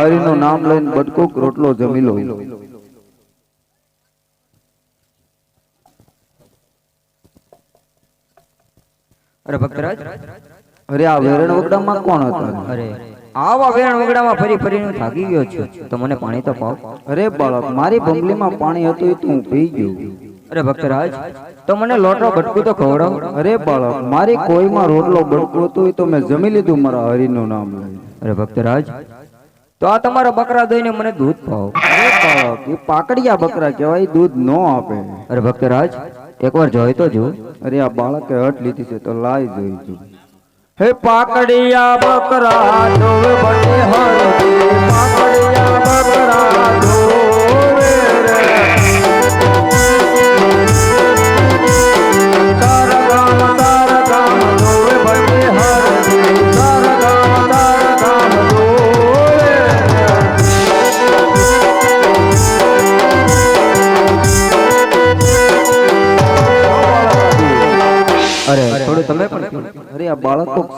હરિનું નામ લઈને બટકુક રોટલો જમી લો. અરે ભક્તરાજ અરે આ વેરણ વગડામાં કોણ હતો? અરે આવા વેરણ વગડામાં ફરી ફરીને થાકી ગયો છું. તો મને પાણી તો પાવ. અરે બાળક મારી બંગલીમાં પાણી હતું એ તો હું પી ગયો. અરે ભક્તરાજ તો મને લોટો બટકું તો ખવડાવો. અરે બાળક મારી કોઈમાં રોટલો બટકું હતું એ તો મેં જમી લીધું મારા હરિનું નામ લઈને. અરે ભક્તરાજ તો આ તમારા બકરા દઈને મને દૂધ પાવો. પાકડિયા બકરા કહેવાય દૂધ ન આપે. અરે ભક્તરાજ એકવાર જોઈ તો જો અરે આ બાળકે હટ લીધી છે તો લાઈ જોઈ જો હે પાકડિયા બકરા ધોવે બટે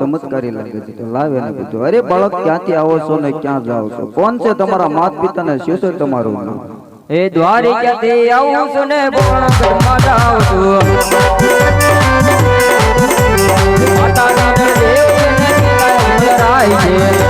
ચમત્કારી લાગે છે, તો લાવે ને કીધું અરે બાળક, ક્યાંથી આવો છો ને ક્યાં જાઓ છો? કોણ છે તમારા માત પિતા ને શું છે તમારું નામ? એ દ્વારિકાથી આવું છું ને બોણગઢમાં જાઉં છું. માતાના દેવ પીલા છે.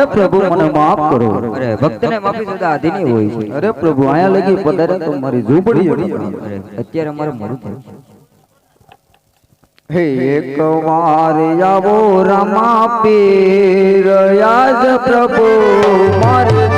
અરે પ્રભુ મને માફ કરો. અરે ભક્તને માફી સદા આધીની હોય છે. અરે પ્રભુ આયા લગી પધારે તો મારી ઝૂંપડી અરે અત્યારે અમારું મરું થયું. હે એક વાર આવો રામા પીર યાદ પ્રભુ મારી